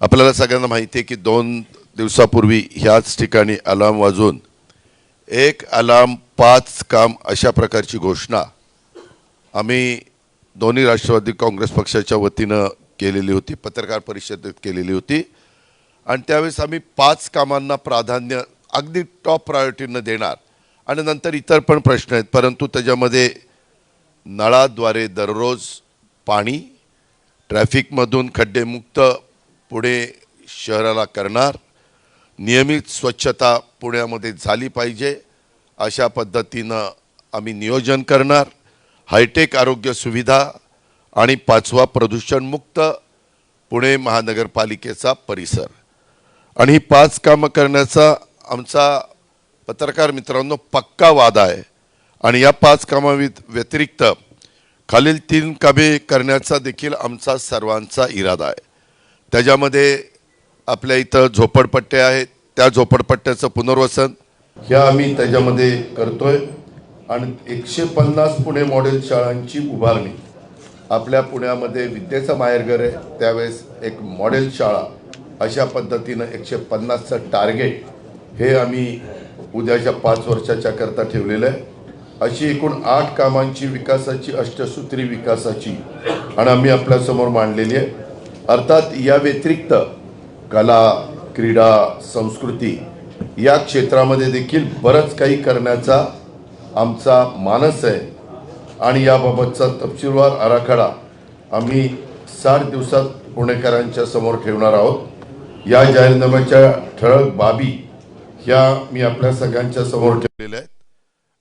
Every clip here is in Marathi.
आपल्याला सगळ्यांना माहिती आहे की दोन दिवसापूर्वी ह्याच ठिकाणी अलार्म वाजून एक अलार्म पाच काम अशा प्रकारची घोषणा आम्ही दोन्ही राष्ट्रवादी काँग्रेस पक्षाच्या वतीनं केलेली होती पत्रकार परिषदेत केलेली होती. आणि त्यावेळेस आम्ही पाच कामांना प्राधान्य अगदी टॉप प्रायोरिटीनं देणार. आणि नंतर इतर पण प्रश्न आहेत परंतु त्याच्यामध्ये नळाद्वारे दररोज पाणी ट्रॅफिकमधून खड्डेमुक्त पुणे शहराला करणार. नियमित स्वच्छता पुण्यामध्ये झाली पाहिजे. अशा पद्धतीनं आम्ही नियोजन करणार. हायटेक आरोग्य सुविधा आणि पाचवा प्रदूषणमुक्त पुणे महानगरपालिकेचा परिसर. आणि ही पाच कामं करण्याचा आमचा पत्रकार मित्रांनो पक्का वादा आहे. आणि या पाच कामा व्यतिरिक्त खालील तीन कामे करण्याचा देखील आमचा सर्वांचा इरादा आहे. त्याच्यामध्ये आपल्या इथं झोपडपट्ट्या आहेत. त्या झोपडपट्ट्याचं पुनर्वसन ह्या आम्ही त्याच्यामध्ये करतोय. आणि एकशे पन्नास पुणे मॉडेल शाळांची उभारणी. आपल्या पुण्यामध्ये विद्येचं माहेरघर आहे. त्यावेळेस एक मॉडेल शाळा अशा पद्धतीनं एकशे पन्नासचं टार्गेट हे आम्ही उद्याच्या पाच वर्षाच्या करता ठेवलेलं आहे. अशी एकूण आठ कामांची विकासाची अष्टसूत्री विकासाची आणि आम्ही आपल्यासमोर मांडलेली आहे. अर्थात या व्यतिरिक्त कला क्रीडा संस्कृती या क्षेत्रामध्ये देखील बरंच काही करण्याचा आमचा मानस आहे. आणि याबाबतचा तपशीलवार आराखडा आम्ही साठ दिवसात पुणेकरांच्या समोर ठेवणार आहोत. या जाहीरनाम्याच्या ठळक बाबी ह्या मी आपल्या सगळ्यांच्या समोर ठेवलेल्या आहेत.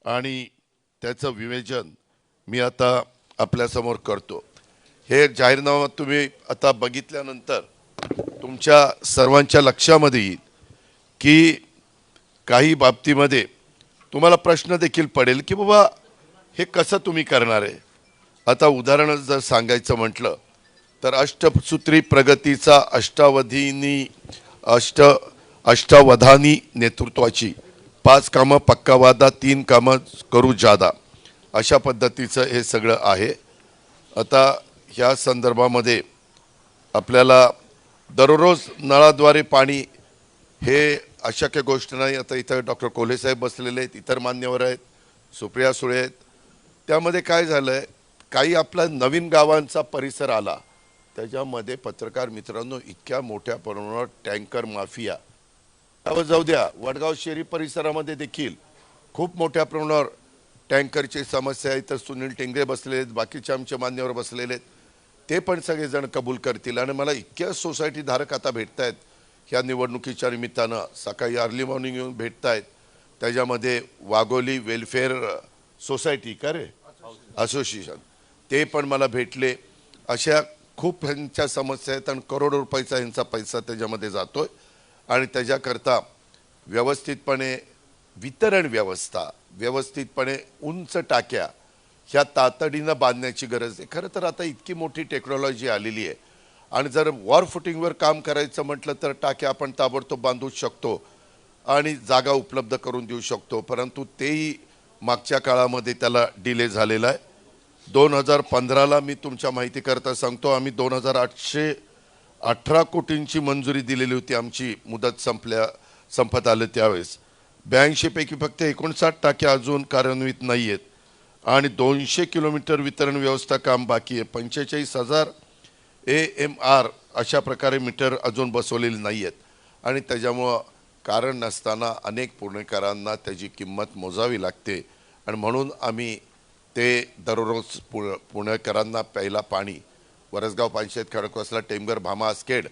आणि त्याचं विवेचन मी आता आपल्यासमोर करतो. हे जाहीरनामा तुम्ही आता बघितल्यानंतर तुमच्या सर्वांच्या लक्षामध्ये येईल की काही बाबतीमध्ये तुम्हाला प्रश्न देखील पडेल की बाबा हे कसं तुम्ही करणार आहे? आता उदाहरण जर सांगायचं म्हटलं तर अष्टसूत्री प्रगतीचा अष्टावधीनी अष्ट अष्टावधानी नेतृत्वाची पाच कामं पक्का वादा तीन कामं करू जादा. अशा पद्धतीचं हे सगळं आहे. आता ह्या संदर्भामध्ये आपल्याला दररोज नळाद्वारे पाणी हे अशक्य गोष्ट नाही. आता इथं डॉक्टर कोल्हेसाहेब बसलेले आहेत इतर मान्यवर आहेत सुप्रिया सुळे आहेत. त्यामध्ये काय झालं आहे काही आपला नवीन गावांचा परिसर आला त्याच्यामध्ये पत्रकार मित्रांनो इतक्या मोठ्या प्रमाणावर टँकर माफिया. त्यावर जाऊ द्या वडगाव शेरी परिसरामध्ये देखील खूप मोठ्या प्रमाणावर टँकरची समस्या आहे. तर सुनील टेंगरे बसलेले आहेत बाकीचे आमचे मान्यवर बसलेले आहेत. ते पण सगळेजण कबूल करतील. आणि मला इतक्या सोसायटी धारक आता भेटत आहेत ह्या निवडणुकीच्या निमित्तानं सकाळी अर्ली मॉर्निंग येऊन भेटत आहेत त्याच्यामध्ये वाघोली वेलफेअर सोसायटी का रे? असोसिएशन ते पण मला भेटले. अशा खूप ह्यांच्या समस्या आहेत आणि करोडो रुपयाचा ह्यांचा पैसा त्याच्यामध्ये जातो आहे आणि त्याच्याकरता व्यवस्थितपणे वितरण व्यवस्था व्यवस्थितपणे उंच टाक्या ह्या तातडीनं बांधण्याची गरज आहे. खरं तर आता इतकी मोठी टेक्नॉलॉजी आलेली आहे. आणि जर वॉर फुटिंगवर काम करायचं म्हटलं तर टाक्या आपण ताबडतोब बांधू शकतो आणि जागा उपलब्ध करून देऊ शकतो. परंतु तेही मागच्या काळामध्ये त्याला डिले झालेला आहे. दोन हजार पंधराला मी तुमच्या माहितीकरता सांगतो आम्ही दोन हजार आठशे अठरा कोटींची मंजुरी दिलेली होती. आमची मुदत संपल्या संपत आलं त्यावेळेस. ब्याऐंशीपैकी फक्त एकोणसाठ टाक्या अजून कार्यान्वित नाही आहेत आणि दोनशे किलोमीटर वितरण व्यवस्था काम बाकी आहे. पंचेचाळीस हजार ए एम आर अशा प्रकारे मीटर अजून बसवलेले नाही आहेत. आणि त्याच्यामुळं कारण नसताना अनेक पुणेकरांना त्याची किंमत मोजावी लागते. आणि म्हणून आम्ही ते दररोज पु पुणेकरांना प्यायला पाणी वरसगाव पंचायत खडकवासला टेमघर भामा आस्केड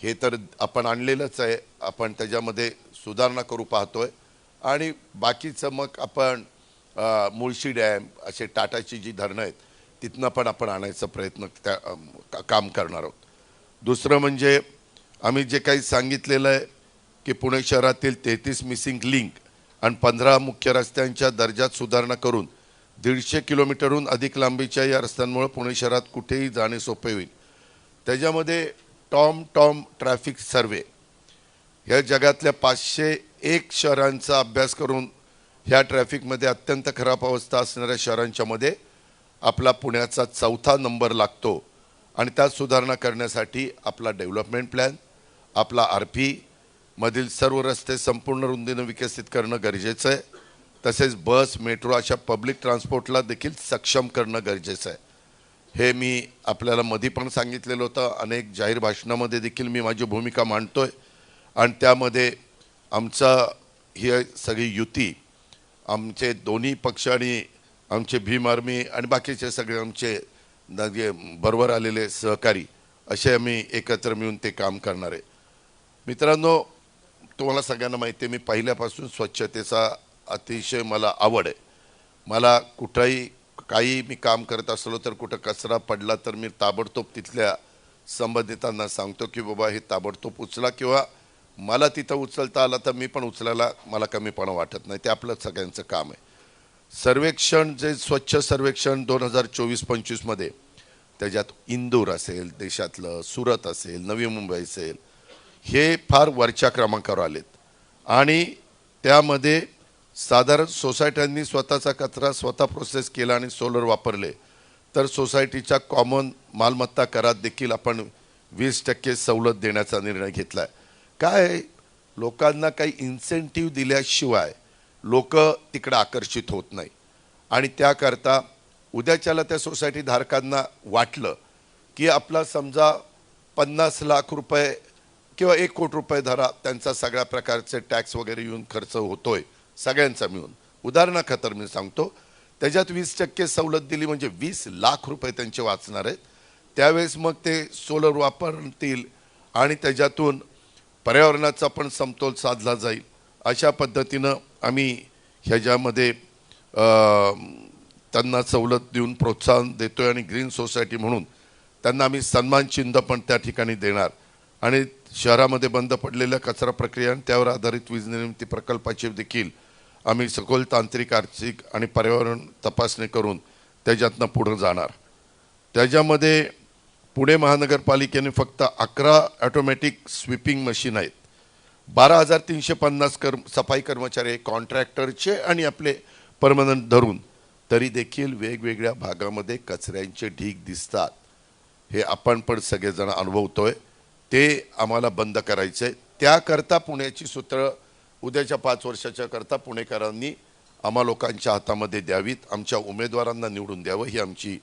हे तर आपण आणलेलंच आहे. आपण त्याच्यामध्ये सुधारणा करू पाहतो आहे आणि बाकीचं मग आपण मुळशी डॅम असे टाटाची जी धरणं आहेत तिथनं पण आपण आणायचा प्रयत्न त्या का- काम करणार आहोत. दुसरं म्हणजे आम्ही जे काही सांगितलेलं आहे की पुणे शहरातील तेहतीस मिसिंग लिंक आणि पंधरा मुख्य रस्त्यांच्या दर्जात सुधारणा करून दीडशे किलोमीटरहून अधिक लांबीच्या या रस्त्यांमुळे पुणे शहरात कुठेही जाणे सोपे होईल. त्याच्यामध्ये टॉम टॉम ट्रॅफिक सर्वे. ह्या जगातल्या पाचशे एक शहरांचा अभ्यास करून ह्या ट्रॅफिकमध्ये अत्यंत खराब अवस्था असणाऱ्या शहरांच्यामध्ये आपला पुण्याचा चौथा नंबर लागतो. आणि त्यात सुधारणा करण्यासाठी आपला डेव्हलपमेंट प्लॅन आपला आर पी मधील सर्व रस्ते संपूर्ण रुंदीनं विकसित करणं गरजेचं आहे. तसेच बस मेट्रो अशा पब्लिक ट्रान्सपोर्टला देखील सक्षम करणं गरजेचं आहे. हे मी आपल्याला मधी पण सांगितलेलं होतं. अनेक जाहीर भाषणामध्ये देखील मी माझी भूमिका मांडतो आहे आणि त्यामध्ये आमचा ही सगळी युती आमचे दोन्ही पक्ष आणि आमचे भीम आर्मी आणि बाकीचे सगळे आमचे बरोबर आलेले सहकारी असे आम्ही एकत्र मिळून ते काम करणार आहे. मित्रांनो तुम्हाला सगळ्यांना माहिती आहे मी पहिल्यापासून स्वच्छतेचा अतिशय मला आवड आहे. मला कुठंही काही मी काम करत असलो तर कुठं कचरा पडला तर मी ताबडतोब तिथल्या संबंधितांना सांगतो की बाबा हे ताबडतोब उचला किंवा मला तिथं उचलता आला तर मी पण उचलायला मला कमीपणा वाटत नाही. ते आपलं सगळ्यांचं काम आहे. सर्वेक्षण जे स्वच्छ सर्वेक्षण दोन हजार चोवीस पंचवीसमध्ये त्याच्यात इंदूर असेल देशातलं सुरत असेल नवी मुंबई असेल हे फार वरच्या क्रमांकावर आलेत. आणि त्यामध्ये साधारण सोसायट्यांनी स्वतःचा कचरा स्वतः प्रोसेस केला आणि सोलर वापरले. तर सोसायटीच्या कॉमन मालमत्ता करात देखील आपण वीस टक्के सवलत देण्याचा निर्णय घेतला आहे काय लोकांना काही इन्सेंटिव्ह दिल्याशिवाय लोक तिकडं आकर्षित होत नाही. आणि त्याकरता उद्याच्याला त्या सोसायटी धारकांना वाटलं की आपला समजा पन्नास लाख रुपये किंवा एक कोटी रुपये धरा त्यांचा सगळ्या प्रकारचे टॅक्स वगैरे येऊन खर्च होतोय सगळ्यांचा मिळून. उदाहरणाखातर मी सांगतो त्याच्यात वीस टक्के सवलत दिली म्हणजे वीस लाख रुपये त्यांचे वाचणार आहेत. त्यावेळेस मग ते सोलर वापरतील आणि त्याच्यातून पर्यावरणाचा पण समतोल साधला जाईल. अशा पद्धतीनं आम्ही ह्याच्यामध्ये त्यांना सवलत देऊन प्रोत्साहन देतो आहे आणि ग्रीन सोसायटी म्हणून त्यांना आम्ही सन्मान चिन्ह पण त्या ठिकाणी देणार. आणि शहरामध्ये बंद पडलेल्या कचरा प्रक्रिया आणि त्यावर आधारित वीज निर्मिती प्रकल्पाचे देखील आम्ही सखोल तांत्रिक आर्थिक आणि पर्यावरण तपासणी करून त्याच्यातनं पुढं जाणार. त्याच्यामध्ये पुणे महानगरपालिकेने फक्त अकरा ऑटोमॅटिक स्वीपिंग मशीन आहेत. बारा हजार तीनशे पन्नास कर्म सफाई कर्मचारी कॉन्ट्रॅक्टरचे आणि आपले परमनंट धरून. तरी देखील वेगवेगळ्या भागामध्ये कचऱ्यांचे ढीग दिसतात. हे आपण पण सगळेजण अनुभवतोय. ते आम्हाला बंद करायचं आहे त्याकरता पुण्याची सूत्र उद्याच्या पाच वर्षाच्या करता पुणेकरांनी आम्हा लोकांच्या हातामध्ये द्यावीत. आमच्या उमेदवारांना निवडून द्यावं ही आमची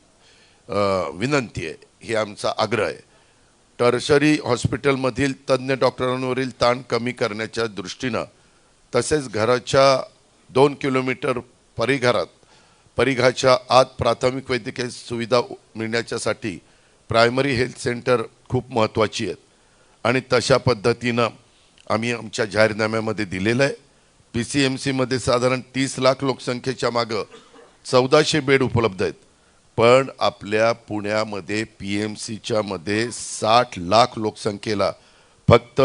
विनंती आहे. हे आमचा आग्रह आहे. टर्शरी हॉस्पिटलमधील तज्ज्ञ डॉक्टरांवरील ताण कमी करण्याच्या दृष्टीनं तसेच घराच्या दोन किलोमीटर परिघरात परिघाच्या आत प्राथमिक वैद्यकीय सुविधा मिळण्याच्यासाठी प्रायमरी हेल्थ सेंटर खूप महत्त्वाची आहेत. आणि तशा पद्धतीनं आम्ही आमच्या जाहीरनाम्यामध्ये दिलेलं आहे. पी सी एम सीमध्ये साधारण तीस लाख लोकसंख्येच्या मागं चौदाशे बेड उपलब्ध आहेत. पण आपल्या पुण्यामध्ये पी एम सीच्या मध्ये साठ लाख लोकसंख्येला फक्त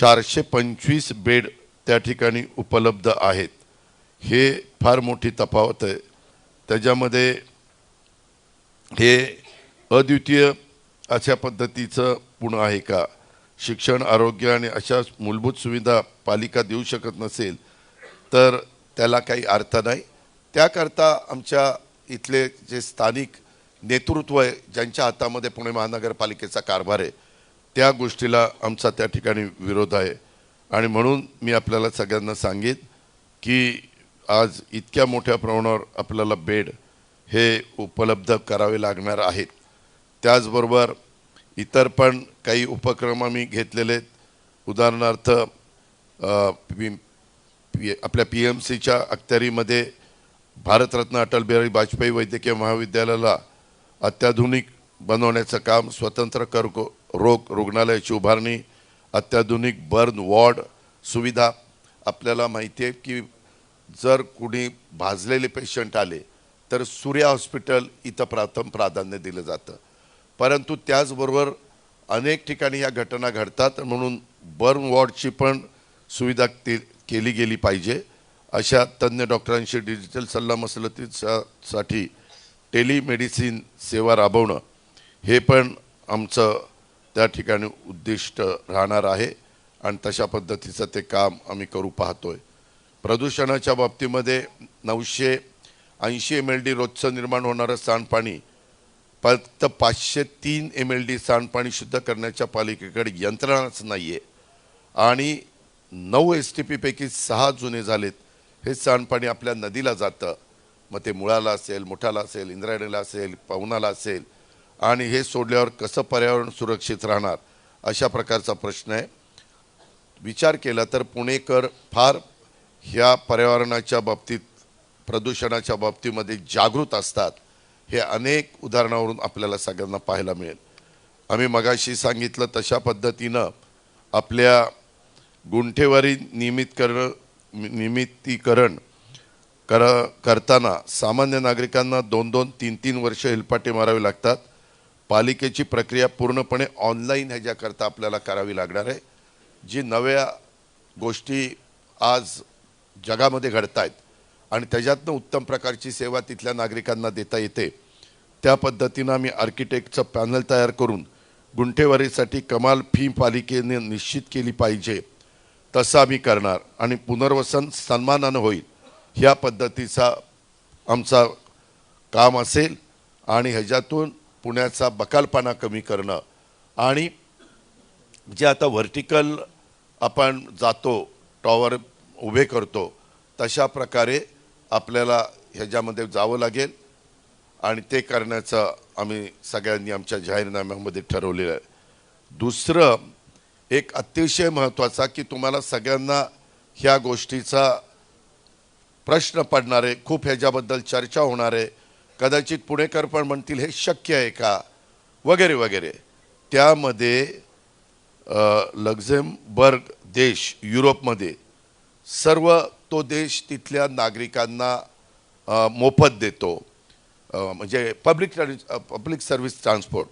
चारशे पंचवीस बेड त्या ठिकाणी उपलब्ध आहेत. हे फार मोठी तफावत आहे. त्याच्यामध्ये हे अद्वितीय अशा पद्धतीचं पुणं आहे का? शिक्षण आरोग्य आणि अशा मूलभूत सुविधा पालिका देऊ शकत नसेल तर त्याला काही अर्थ नाही. त्याकरता आमच्या इथले जे स्थानिक नेतृत्व आहे ज्यांच्या हातामध्ये पुणे महानगरपालिकेचा कारभार आहे त्या गोष्टीला आमचा त्या ठिकाणी विरोध आहे. आणि म्हणून मी आपल्याला सगळ्यांना सांगेन की आज इतक्या मोठ्या प्रमाणावर आपल्याला बेड हे उपलब्ध करावे लागणार आहेत. त्याचबरोबर इतर पण काही उपक्रम आम्ही घेतलेले आहेत. उदाहरणार्थ पी- आपल्या पी एम सीच्या अखत्यारीमध्ये भारतरत्न अटल बिहारी वाजपेयी वैद्यकीय महाविद्यालयाला अत्याधुनिक बनवण्याचं काम स्वतंत्र कर्क रोग रुग्णालयाची उभारणी अत्याधुनिक बर्न वॉर्ड सुविधा. आपल्याला माहिती आहे की जर कुणी भाजलेले पेशंट आले तर सूर्या हॉस्पिटल इथं प्रथम प्राधान्य दिलं जातं. परंतु त्याचबरोबर अनेक ठिकाणी या घटना घडतात म्हणून बर्न वॉर्डची पण सुविधा ते केली गेली पाहिजे. अशा तज्ज्ञ डॉक्टरांशी डिजिटल सल्लामसलतीसाठी टेलिमेडिसिन सेवा राबवणं हे पण आमचं त्या ठिकाणी उद्दिष्ट राहणार आहे आणि तशा पद्धतीचं ते काम आम्ही करू पाहतो आहे प्रदूषणाच्या बाबतीमध्ये नऊशे ऐंशी एम एल डी रोजचं निर्माण होणारं सांडपाणी फक्त पाचशे तीन एम एल डी सांडपाणी शुद्ध करण्याच्या पालिकेकडे यंत्रणाच नाही आहे आणि नऊ एस टी पीपैकी सहा जुने झालेत. हे सांडपाणी आपल्या नदीला जातं. मग ते मुळाला असेल मुठाला असेल इंद्रायणीला असेल पवनाला असेल आणि हे सोडल्यावर कसं पर्यावरण सुरक्षित राहणार? अशा प्रकारचा प्रश्न आहे. विचार केला तर पुणेकर फार ह्या पर्यावरणाच्या बाबतीत प्रदूषणाच्या बाबतीमध्ये जागृत असतात. हे अनेक उदाहरणावरून आपल्याला सगळ्यांना पाहायला मिळेल. आम्ही मगाशी सांगितलं तशा पद्धतीनं आपल्या गुंठेवारी नियमितकरण निमित्तीकरण कर करताना सामान्य नागरिकांना दोन दोन तीन तीन वर्ष हेलपाटे मारावे लागतात. पालिकेची प्रक्रिया पूर्णपणे ऑनलाईन ह्याच्याकरता आपल्याला करावी लागणार आहे. जी नव्या गोष्टी आज जगामध्ये घडत आहेत आणि त्याच्यातनं उत्तम प्रकारची सेवा तिथल्या नागरिकांना देता येते त्या पद्धतीनं आम्ही आर्किटेक्टचं पॅनल तयार करून गुंठेवारीसाठी कमाल फी पालिकेने निश्चित केली पाहिजे. तसं आम्ही करणार आणि पुनर्वसन सन्मानानं होईल. ह्या पद्धतीचा आमचा काम असेल आणि ह्याच्यातून पुण्याचा बकालपणा कमी करणं आणि जे आता व्हर्टिकल आपण जातो टॉवर उभे करतो तशा प्रकारे आपल्याला ह्याच्यामध्ये जावं लागेल आणि ते करण्याचं आम्ही सगळ्यांनी आमच्या जाहीरनाम्यामध्ये ठरवलेलं आहे. दुसरं एक अतिशय महत्त्वाचा की तुम्हाला सगळ्यांना ह्या गोष्टीचा प्रश्न पडणार आहे खूप ह्याच्याबद्दल चर्चा होणार आहे कदाचित पुणेकर पण म्हणतील हे शक्य आहे का? वगैरे वगैरे. त्यामध्ये लक्झेमबर्ग देश युरोपमध्ये सर्व तो देश तिथल्या नागरिकांना मोफत देतो. म्हणजे public public service transport.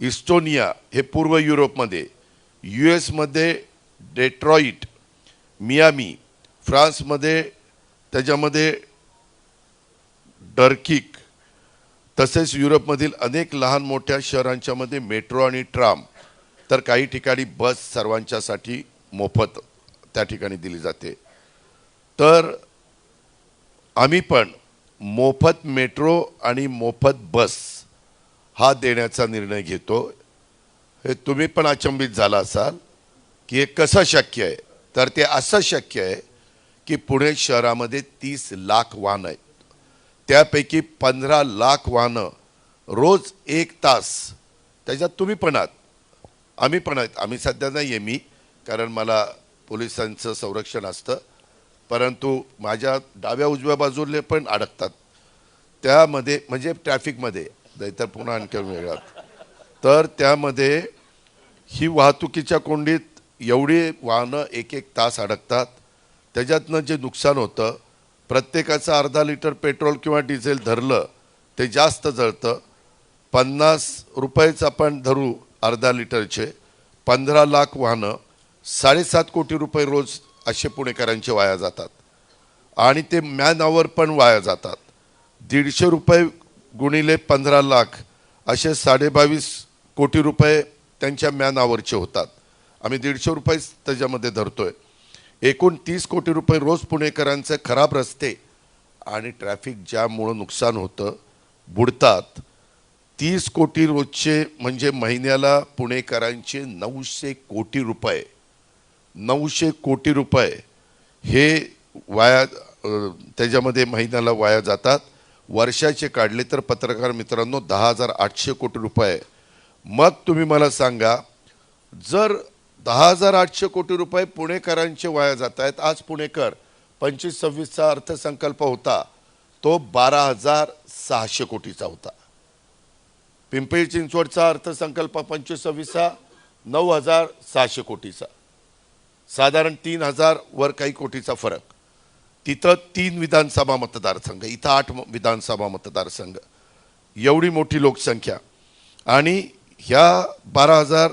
Estonia हे पूर्व युरोपमध्ये यू एसमध्ये डेट्रॉईट मियामी फ्रान्समध्ये त्याच्यामध्ये डर्किक तसेच युरोपमधील अनेक लहान मोठ्या शहरांच्यामध्ये मेट्रो आणि ट्राम तर काही ठिकाणी बस सर्वांच्यासाठी मोफत त्या ठिकाणी दिली जाते. तर आम्ही पण मोफत मेट्रो आणि मोफत बस हा देण्याचा निर्णय घेतो. तुम्ही पण अचंबित झाला असाल की हे कसं शक्य आहे? तर ते असं शक्य आहे की पुणे शहरामध्ये तीस लाख वाहनं आहेत. त्यापैकी पंधरा लाख वाहनं रोज एक तास त्याच्यात तुम्ही पण आहात. आम्ही पण आहेत. आम्ही सध्या नाही आहे मी कारण मला पोलिसांचं संरक्षण असतं. परंतु माझ्या डाव्या उजव्या बाजूले पण अडकतात. त्यामध्ये म्हणजे ट्रॅफिकमध्ये नाहीतर पुन्हा आणखी वेगळात तर त्यामध्ये ही वाहतुकीच्या कोंडीत एवढी वाहनं एक एक तास अडकतात. त्याच्यातनं जे नुकसान होतं प्रत्येकाचं अर्धा लिटर पेट्रोल किंवा डिझेल धरलं ते जास्त जळतं. पन्नास रुपयेच आपण धरू अर्धा लिटरचे. पंधरा लाख वाहनं साडेसात कोटी रुपये रोज असे पुणेकरांचे वाया जातात. आणि ते मॅन आवर पण वाया जातात. दीडशे रुपये गुणिले पंधरा लाख असे साडेबावीस कोटी रुपये त्यांच्या मॅन आवरचे होतात. आम्ही दीडशे रुपयेच त्याच्यामध्ये धरतोय. एकूण तीस कोटी रुपये रोज पुणेकरांचे खराब रस्ते आणि ट्रॅफिक जॅममुळं नुकसान होतं बुडतात तीस कोटी रोजचे म्हणजे महिन्याला पुणेकरांचे नऊशे कोटी रुपये. नऊशे कोटी रुपये हे वाया त्याच्यामध्ये महिन्याला वाया जातात. वर्षाचे काढले तर पत्रकार मित्रांनो दहा हजार आठशे कोटी रुपये मग तुम्ही मला सांगा जर दहा हजार आठशे कोटी रुपये पुणेकरांचे वाया जात आहेत आज पुणेकर पंचवीस सव्वीसचा अर्थसंकल्प होता तो बारा हजार सहाशे कोटीचा होता. पिंपरी चिंचवडचा अर्थसंकल्प पंचवीस सव्वीसचा नऊ हजार सहाशे कोटीचा. साधारण तीन हजार वर काही कोटीचा फरक. तिथं तीन विधानसभा मतदारसंघ इथं आठ विधानसभा मतदारसंघ. एवढी मोठी लोकसंख्या. आणि ह्या बारा हजार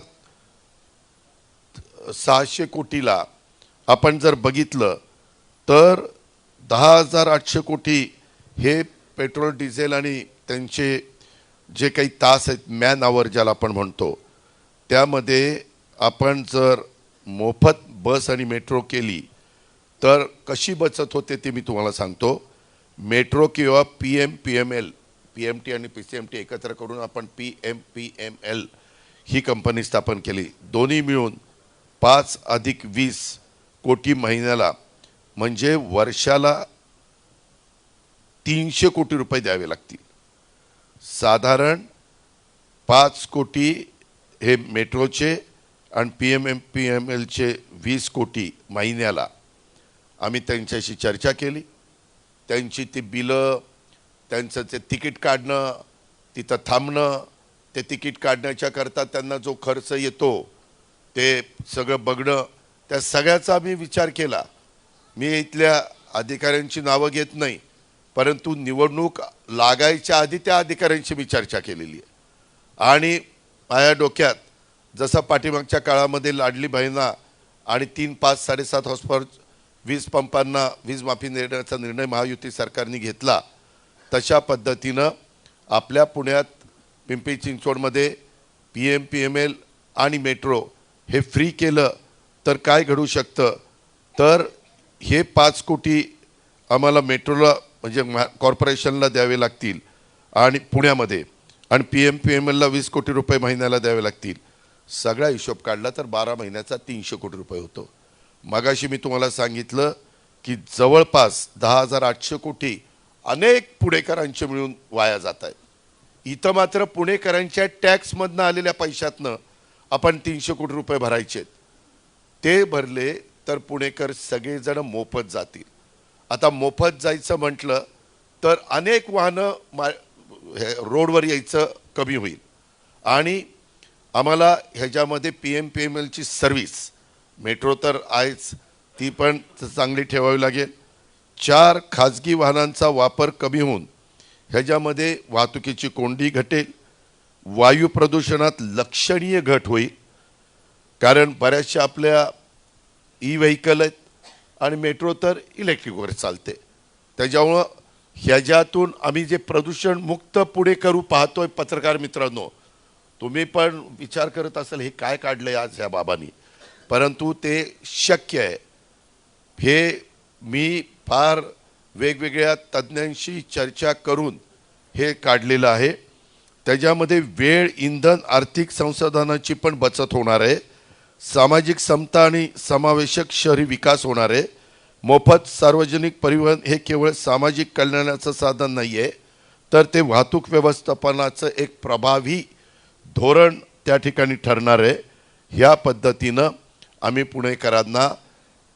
सहाशे कोटीला आपण जर बघितलं तर दहा हजार आठशे कोटी हे पेट्रोल डिझेल आणि त्यांचे जे काही तास आहेत मॅन आवर ज्याला आपण म्हणतो त्यामध्ये आपण जर मोफत बस आणि मेट्रो केली तर कशी बचत होते ते मी तुम्हाला सांगतो. मेट्रो किंवा P M P M L P M T आणि पी सी एम टी एकत्र करून आपण P M P M L ही कंपनी स्थापन केली. दोन्ही मिळून पाच अधिक वीस कोटी महिन्याला म्हणजे वर्षाला तीनशे कोटी रुपये द्यावे लागतील. साधारण पाच कोटी हे मेट्रोचे आणि P M M P M एलचे वीस कोटी महिन्याला आम्ही त्यांच्याशी चर्चा केली. त्यांची ती बिलं त्यांचं ते तिकीट काढणं तिथं थांबणं ते तिकीट काढण्याच्या करता त्यांना जो खर्च येतो ते सगळं बघणं त्या सगळ्याचा मी विचार केला. मी इथल्या अधिकाऱ्यांची नावं घेत नाही परंतु निवडणूक लागायच्या आधी त्या अधिकाऱ्यांशी मी चर्चा केलेली आहे. आणि माझ्या डोक्यात जसं पाठीमागच्या काळामध्ये लाडली बहिणा आणि तीन पाच साडेसात हॉस्पर वीज पंपांना वीज माफी देण्याचा निर्णय महायुती सरकारने घेतला तशा पद्धतीनं आपल्या पुण्यात पिंपरी चिंचवडमध्ये P M P M L आणि मेट्रो हे फ्री केलं तर काय घडू शकतं? तर हे पाच कोटी आम्हाला मेट्रोला म्हणजे कॉर्पोरेशनला द्यावे लागतील आणि पुण्यामध्ये आणि पी एम पी एम एलला वीस कोटी रुपये महिन्याला द्यावे लागतील. सगळा हिशोब काढला तर बारा महिन्याचा तीनशे कोटी रुपये होतो. मगाशी मी तुम्हाला सांगितलं की जवळपास दहा हजार आठशे कोटी अनेक पुणेकरांचे मिळून वाया जात आहेत. इथं मात्र पुणेकरांच्या टॅक्समधनं आलेल्या पैशातनं आपण तीनशे कोटी रुपये भरायचे आहेत. ते भरले तर पुणेकर सगळेजण मोफत जातील. आता मोफत जायचं म्हटलं तर अनेक वाहनं मा हे रोडवर यायचं कमी होईल. आणि आम्हाला ह्याच्यामध्ये पी एम पी एम एलची सर्व्हिस मेट्रो तर आहेच ती पण चांगली ठेवावी लागेल. चार खाजगी वाहनांचा वापर कमी होऊन ह्याच्यामध्ये वाहतुकीची कोंडी घटेल वायू प्रदूषणात लक्षणीय घट होईल. कारण बऱ्याचशा आपल्या ई व्हेकल आहेत आणि मेट्रो तर इलेक्ट्रिकवर चालते. त्याच्यामुळं ह्याच्यातून आम्ही जे प्रदूषण मुक्त पुढे करू पाहतोय पत्रकार मित्रांनो तुम्ही पण विचार करत असाल हे काय काढलंय आज ह्या बाबांनी? परंतु ते शक्य आहे. हे मी फार वेगवेगळ्या तज्ज्ञांशी चर्चा करून हे काढलेलं आहे. त्याच्यामध्ये वेळ इंधन आर्थिक संसाधनाची पण बचत होणार आहे. सामाजिक समता आणि समावेशक शहरी विकास होणार आहे. मोफत सार्वजनिक परिवहन हे केवळ सामाजिक कल्याणाचं साधन नाही आहे तर ते वाहतूक व्यवस्थापनाचं एक प्रभावी धोरण त्या ठिकाणी ठरणार आहे. ह्या पद्धतीनं आम्ही पुणेकरांना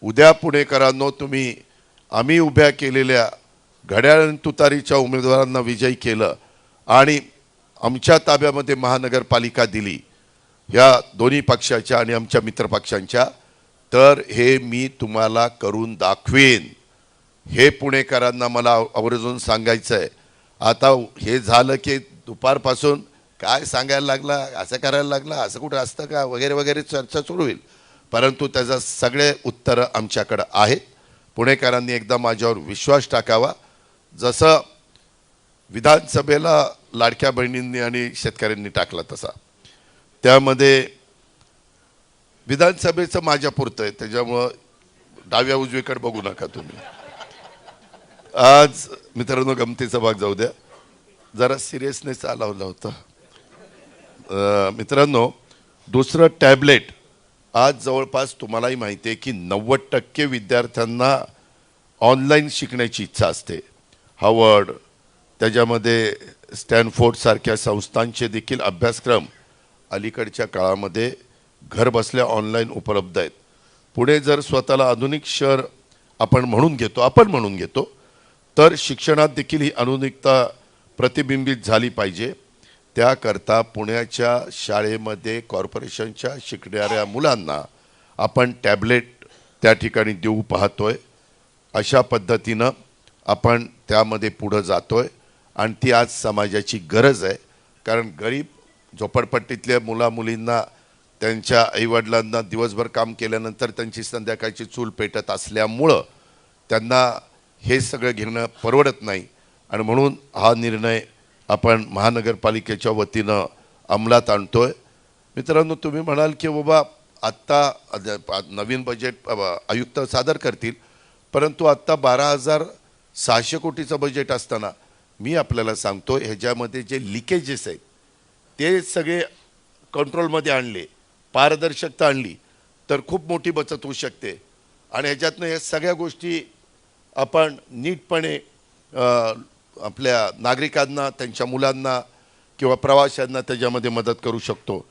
उद्या पुणेकरांनो तुम्ही आम्ही उभ्या केलेल्या घड्याळ तुतारीच्या उमेदवारांना विजयी केलं आणि आमच्या ताब्यामध्ये महानगरपालिका दिली या दोन्ही पक्षाच्या आणि आमच्या मित्रपक्षांच्या. तर हे मी तुम्हाला करून दाखवेन. हे पुणेकरांना मला आवर्जून सांगायचं आहे आता हे झालं की दुपारपासून काय सांगायला लागला असं करायला लागला असं कुठं असतं का वगैरे वगैरे चर्चा सुरू होईल. परंतु त्याचं सगळे उत्तरं आमच्याकडं आहेत पुणेकरांनी एकदा माझ्यावर विश्वास टाकावा. जसं विधानसभेला लाडक्या बहिणींनी आणि शेतकऱ्यांनी टाकला तसा. त्यामध्ये विधानसभेचं माझ्या पुरतं आहे त्याच्यामुळं डाव्या उजवीकडे बघू नका तुम्ही. आज मित्रांनो गमतीचा भाग जाऊ द्या. जरा सिरियसनेस लावला होता. मित्रांनो दुसरं टॅबलेट आज जवळपास तुम्हालाही माहिती आहे की नव्वद टक्के विद्यार्थ्यांना ऑनलाईन शिकण्याची इच्छा असते. हावर्ड त्याच्यामध्ये स्टॅनफोर्डसारख्या संस्थांचे देखील अभ्यासक्रम अलीकडच्या काळामध्ये घरबसल्या ऑनलाईन उपलब्ध आहेत. पुढे जर स्वतःला आधुनिक शहर आपण म्हणून घेतो आपण म्हणून घेतो तर शिक्षणात देखील ही आधुनिकता प्रतिबिंबित झाली पाहिजे. त्याकरता पुण्याच्या शाळेमध्ये कॉर्पोरेशनच्या शिकणाऱ्या मुलांना आपण टॅबलेट त्या ठिकाणी देऊ पाहतोय. अशा पद्धतीनं आपण त्यामध्ये पुढं जातोय आणि ती आज समाजाची गरज आहे. कारण गरीब झोपडपट्टीतल्या मुलामुलींना त्यांच्या आईवडिलांना दिवसभर काम केल्यानंतर त्यांची संध्याकाळची चूल पेटत असल्यामुळं त्यांना हे सगळं घेणं परवडत नाही. आणि म्हणून हा निर्णय आपण महानगरपालिकेच्या वतीनं अंमलात आणतोय. मित्रांनो तुम्ही म्हणाल की बाबा आत्ता नवीन बजेट आयुक्त सादर करतील परंतु आत्ता बारा हजार सहाशे कोटीचं बजेट असताना मी आपल्याला सांगतो ह्याच्यामध्ये जे लिकेजेस आहेत ते सगळे कंट्रोलमध्ये आणले पारदर्शकता आणली तर खूप मोठी बचत होऊ शकते. आणि ह्याच्यातनं या सगळ्या गोष्टी आपण नीटपणे आपल्या नागरिकांना त्यांच्या मुलांना किंवा प्रवाशांना त्याच्यामध्ये मदत करू शकतो.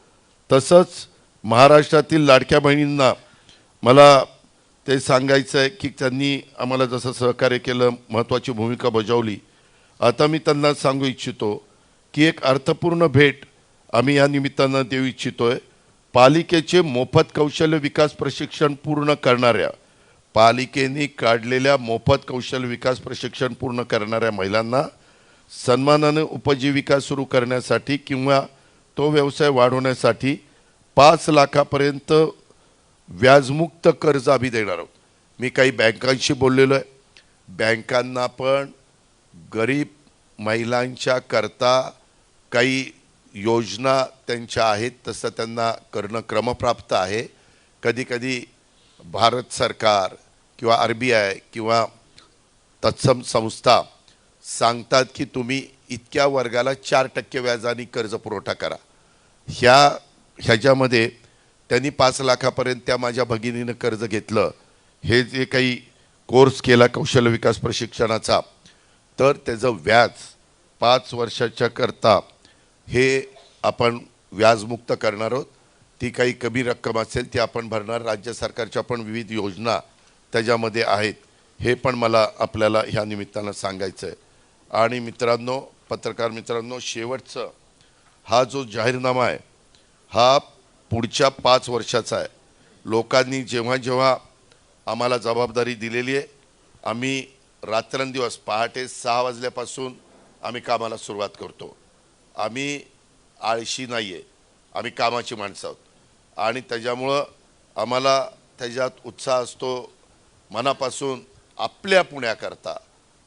तसंच महाराष्ट्रातील लाडक्या बहिणींना मला ते सांगायचं आहे की त्यांनी आम्हाला जसं सहकार्य केलं महत्त्वाची भूमिका बजावली. आता मी त्यांना सांगू इच्छितो की एक अर्थपूर्ण भेट आम्ही या निमित्तानं देऊ इच्छितो आहे पालिकेचे मोफत कौशल्य विकास प्रशिक्षण पूर्ण करणाऱ्या पालिकेने काढलेल्या मोफत कौशल्य विकास प्रशिक्षण पूर्ण करणाऱ्या महिलांना सन्मानाने उपजीविका सुरू करण्यासाठी किंवा तो व्यवसाय वाढवण्यासाठी पाच लाखापर्यंत व्याजमुक्त कर्ज आम्ही देणार आहोत. मी काही बँकांशी बोललेलो आहे. बँकांना पण गरीब महिलांच्या करता काही योजना त्यांच्या आहेत तसं त्यांना करणं क्रमप्राप्त आहे. कधीकधी भारत सरकार किंवा आर बी आय किंवा तत्सम संस्था सांगतात की तुम्ही इतक्या वर्गाला चार टक्के व्याजाने कर्ज पुरवठा करा. ह्या ह्याच्यामध्ये त्यांनी पाच लाखापर्यंत त्या माझ्या भगिनीनं कर्ज घेतलं. हे जे काही कोर्स केला कौशल्य विकास प्रशिक्षणाचा तर त्याचं व्याज पाच वर्षाच्या करता हे आपण व्याजमुक्त करणार आहोत. ती काही कमी रक्कम असेल ती आपण भरणार. राज्य सरकारच्या पण विविध योजना त्याच्यामध्ये आहेत हे पण मला आपल्याला ह्या निमित्तानं सांगायचं आहे आणि मित्रांनो पत्रकार मित्रांनो शेवटचं हा जो जाहीरनामा आहे हा पुढच्या पाच वर्षाचा आहे. लोकांनी जेव्हा जेव्हा आम्हाला जबाबदारी दिलेली आहे आम्ही रात्रंदिवस पहाटे सहा वाजल्यापासून आम्ही कामाला सुरुवात करतो. आम्ही आळशी नाही आहे आम्ही कामाची माणसं आहोत. आणि त्याच्यामुळं आम्हाला त्याच्यात उत्साह असतो मनापासून आपल्या पुण्याकरता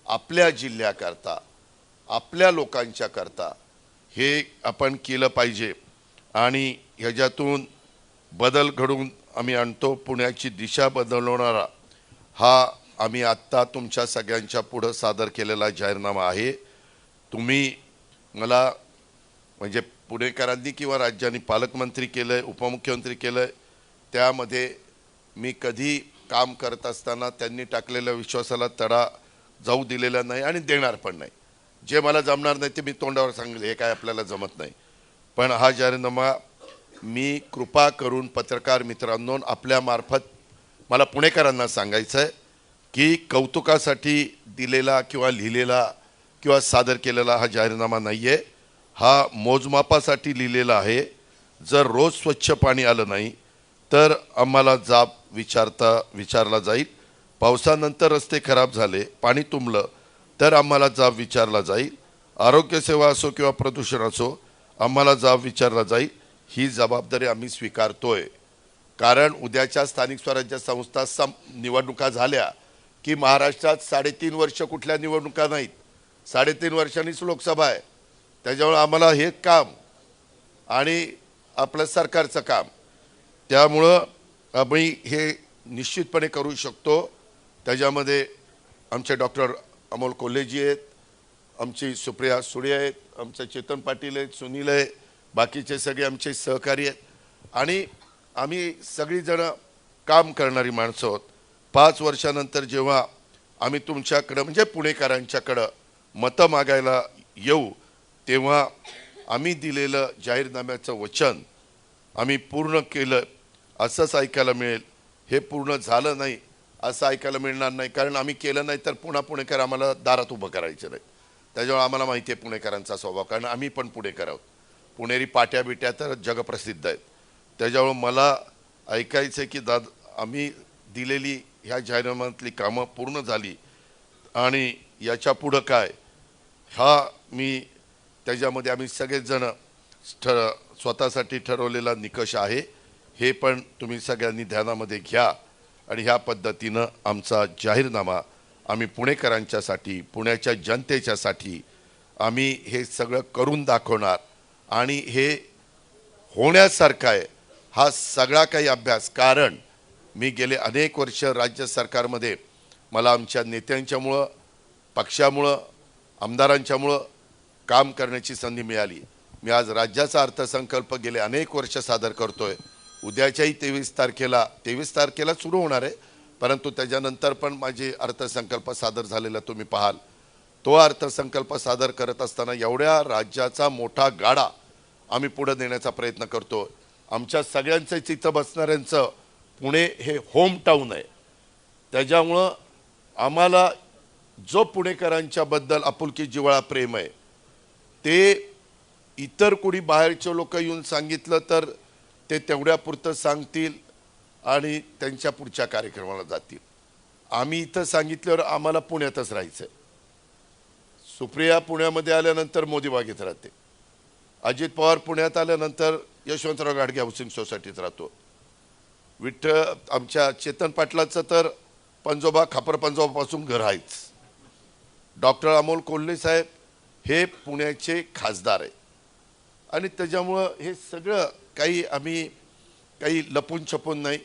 आपल्या जिल्ह्याकरता आपल्या लोकांच्या करता हे आपण केलं पाहिजे. आणि ह्याच्यातून बदल घडवून आम्ही आणतो पुण्याची दिशा बदलवणारा हा आम्ही आत्ता तुमच्या सगळ्यांच्या पुढं सादर केलेला जाहीरनामा आहे. तुम्ही मला म्हणजे पुणेकरांनी किंवा राज्यांनी पालकमंत्री केलं आहे उपमुख्यमंत्री केलं आहे त्यामध्ये मी कधी काम करत असताना त्यांनी टाकलेल्या विश्वासाला तडा जाऊ दिलेला नाही आणि देणार पण नाही. जे मला जमणार नाही ते मी तोंडावर सांगेल हे काय आपल्याला जमत नाही. पण हा जाहीरनामा मी कृपा करून पत्रकार मित्रांनो आपल्यामार्फत मला पुणेकरांना सांगायचं आहे की कौतुकासाठी दिलेला किंवा लिहिलेला किंवा सादर केलेला हा जाहीरनामा नाही आहे हा मोजमापासाठी लिहिलेला आहे. जर रोज स्वच्छ पाणी आलं नाही तर आम्हाला जाब विचारता विचारला जाईल. पावसानंतर रस्ते खराब झाले पाणी तुंबलं तर आम्हाला जाब विचारला जाईल. आरोग्यसेवा असो किंवा प्रदूषण असो आम्हाला जाब विचारला जाईल. ही जबाबदारी आम्ही स्वीकारतोय. कारण उद्याच्या स्थानिक स्वराज्य संस्था सम निवडणुका झाल्या की महाराष्ट्रात साडेतीन वर्ष कुठल्या निवडणुका नाहीत. साडेतीन वर्षांनीच लोकसभा आहे. त्याच्यामुळे आम्हाला हे काम आणि आपलं सरकारचं काम त्यामुळं आम्ही हे निश्चितपणे करू शकतो. त्याच्यामध्ये आमचे डॉक्टर अमोल कोल्हेजी आहेत आमची सुप्रिया सुळे आहेत आमचे चेतन पाटील आहेत सुनील आहे बाकीचे सगळे आमचे सहकारी आहेत. आणि आम्ही सगळीजणं काम करणारी माणसं आहोत. पाच वर्षानंतर जेव्हा आम्ही तुमच्याकडं म्हणजे पुणेकरांच्याकडं मतं मागायला येऊ तेव्हा आम्ही दिलेलं जाहीरनाम्याचं वचन आम्ही पूर्ण केलं असंच ऐकायला मिळेल. हे पूर्ण झालं नाही असं ऐकायला मिळणार नाही. कारण आम्ही केलं नाही तर पुन्हा पुणेकर आम्हाला दारात उभं करायचं नाही त्याच्यामुळे आम्हाला माहिती आहे पुणेकरांचा स्वभाव. कारण आम्ही पण पुणेकर आहोत. पुणेरी पाट्या बिट्या तर जगप्रसिद्ध आहेत. त्याच्यामुळं मला ऐकायचं आहे की दाद आम्ही दिलेली ह्या जाहीरनाम्यातली कामं पूर्ण झाली. आणि याच्या पुढं काय? हा मी त्याच्यामध्ये आम्ही सगळेचजणं ठर स्वतःसाठी ठरवलेला निकष आहे. हे पण तुम्ही सगळ्यांनी ध्यानामध्ये घ्या आणि ह्या पद्धतीनं आमचा जाहीरनामा आम्ही पुणेकरांच्यासाठी पुण्याच्या जनतेच्यासाठी आम्ही हे सगळं करून दाखवणार. आणि हे होण्यासारखं आहे हा सगळा काही अभ्यास. कारण मी गेले अनेक वर्ष राज्य सरकारमध्ये मला आमच्या नेत्यांच्यामुळं पक्षामुळं आमदारांच्यामुळं काम करण्याची संधी मिळाली. मी आज राज्याचा अर्थसंकल्प गेले अनेक वर्ष सादर करतो आहे उद्याच्याही तेवीस तारखेला तेवीस तारखेला सुरू होणार आहे. परंतु त्याच्यानंतर पण माझी अर्थसंकल्प सादर झालेला तुम्ही पाहाल. तो अर्थसंकल्प सादर करत असताना एवढ्या राज्याचा मोठा गाडा आम्ही पुढे देण्याचा प्रयत्न करतो आमच्या सगळ्यांचं इथं बसणाऱ्यांचं पुणे हे होम टाऊन आहे. त्याच्यामुळं आम्हाला जो पुणेकरांच्याबद्दल आपुलकी जिव्हाळा प्रेम आहे ते इतर कुणी बाहेरचे लोक येऊन सांगितलं तर ते तेवढ्यापुरतं सांगतील आणि त्यांच्या पुढच्या कार्यक्रमाला जातील. आम्ही इथं सांगितल्यावर आम्हाला पुण्यातच राहायचं आहे सुप्रिया पुण्यामध्ये आल्यानंतर मोदी बागेत राहते. अजित पवार पुण्यात आल्यानंतर यशवंतराव गाडगे हाऊसिंग सोसायटीत राहतो. विठ्ठ आमच्या चेतन पाटलाचं तर पंजोबा खापर पंजोबापासून घर आहेच. डॉक्टर अमोल कोल्हे साहेब हे पुण्याचे खासदार आहे आणि त्याच्यामुळं हे सगळं काही आम्ही काही लपून छपून नाही.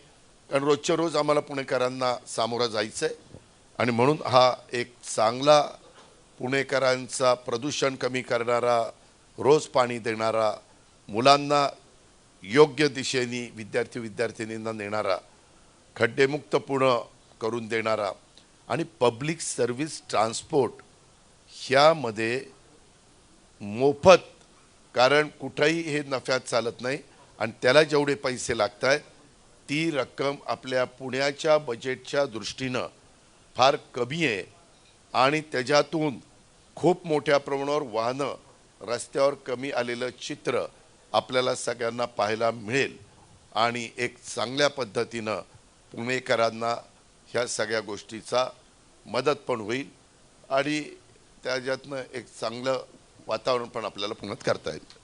कारण रोजच्या रोज आम्हाला पुणेकरांना सामोरं जायचं आहे आणि म्हणून हा एक चांगला पुणेकरांचा प्रदूषण कमी करणारा रोज पाणी देणारा मुलांना योग्य दिशेने विद्यार्थी विद्यार्थिनींना नेणारा खड्डेमुक्त पुणं करून देणारा आणि पब्लिक सर्व्हिस ट्रान्सपोर्ट ह्यामध्ये मोफत कारण कुठंही हे नफ्यात चालत नाही आणि त्याला जेवढे पैसे लागत आहेत ती रक्कम आपल्या पुण्याच्या बजेटच्या दृष्टीनं फार कमी आहे आणि त्याच्यातून खूप मोठ्या प्रमाणावर वाहनं रस्त्यावर कमी आलेलं चित्र आपल्याला सगळ्यांना पाहायला मिळेल. आणि एक चांगल्या पद्धतीनं पुणेकरांना ह्या सगळ्या गोष्टीचा मदत पण होईल. आणि त्याच्यातनं एक चांगलं वातावरण पण आपल्याला पुण्यात करता येईल.